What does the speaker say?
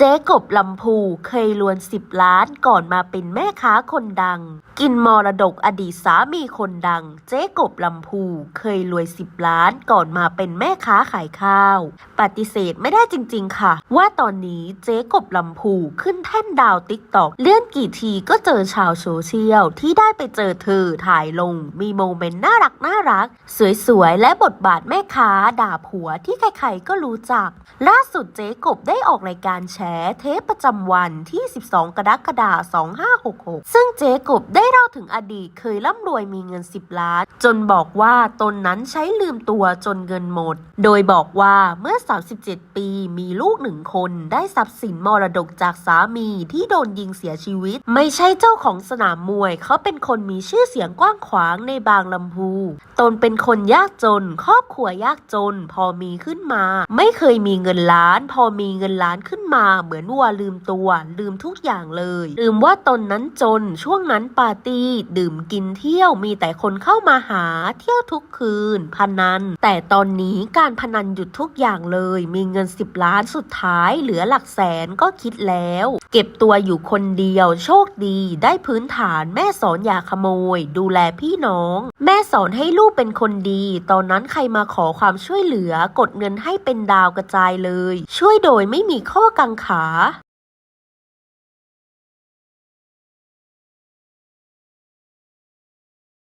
เจ๊กบลำพูเคยลวนสิบล้านก่อนมาเป็นแม่ค้าคนดัง กินมรดกอดีตสามีคนดัง เจ๊กบลำพูเคยรวยสิบล้านก่อนมาเป็นแม่ค้าขายข้าว ปฏิเสธไม่ได้จริง ๆ ค่ะ ว่าตอนนี้เจ๊กบลำพูขึ้นแท่นดาวติ๊กตอกเลื่อนกี่ทีก็เจอชาวโซเชียลที่ได้ไปเจอเธอถ่ายลง มีโมเมนต์น่ารักน่ารัก สวยๆและบทบาทแม่ค้าด่าผัวที่ใครๆก็รู้จัก ล่าสุดเจ๊กบได้ออกรายการแฉเทปประจำวันที่ 12 กรกฎาคม 2566 ซึ่งเจ๊กบได้เล่าถึงอดีตเคยร่ำรวยมีเงิน 10 ล้าน จนบอกว่าตนนั้นใช้ลืมตัวจนเงินหมด โดยบอกว่าเมื่อ 37 ปีมีลูกหนึ่งคนได้ทรัพย์สินมรดกจากสามีที่โดนยิงเสียชีวิต ไม่ใช่เจ้าของสนามมวย เขาเป็นคนมีชื่อเสียงกว้างขวางในบางลำพู ตนเป็นคนยากจน ครอบครัวยากจน พอมีขึ้นมา ไม่เคยมีเงินล้าน พอมีเงินล้านขึ้นมาเหมือนวัวลืมตัว ลืมทุกอย่างเลย ลืมว่าตนนั้นจน ช่วงนั้นปาร์ตี้ ดื่มกินเที่ยวมีแต่คนเข้ามาหา เที่ยวทุกคืน พนัน แต่ตอนนี้การพนันหยุดทุกอย่างเลย มีเงิน10ล้านสุดท้าย เหลือหลักแสนก็คิดแล้ว เก็บตัวอยู่คนเดียว โชคดี ได้พื้นฐานแม่สอนอย่าขโมย ดูแลพี่น้อง แม่สอนให้ลูกเป็นคนดี ตอนนั้นใครมาขอความช่วยเหลือ กดเงินให้เป็นดาวกระจายเลย ช่วยโดยไม่มีข้อกังขา好。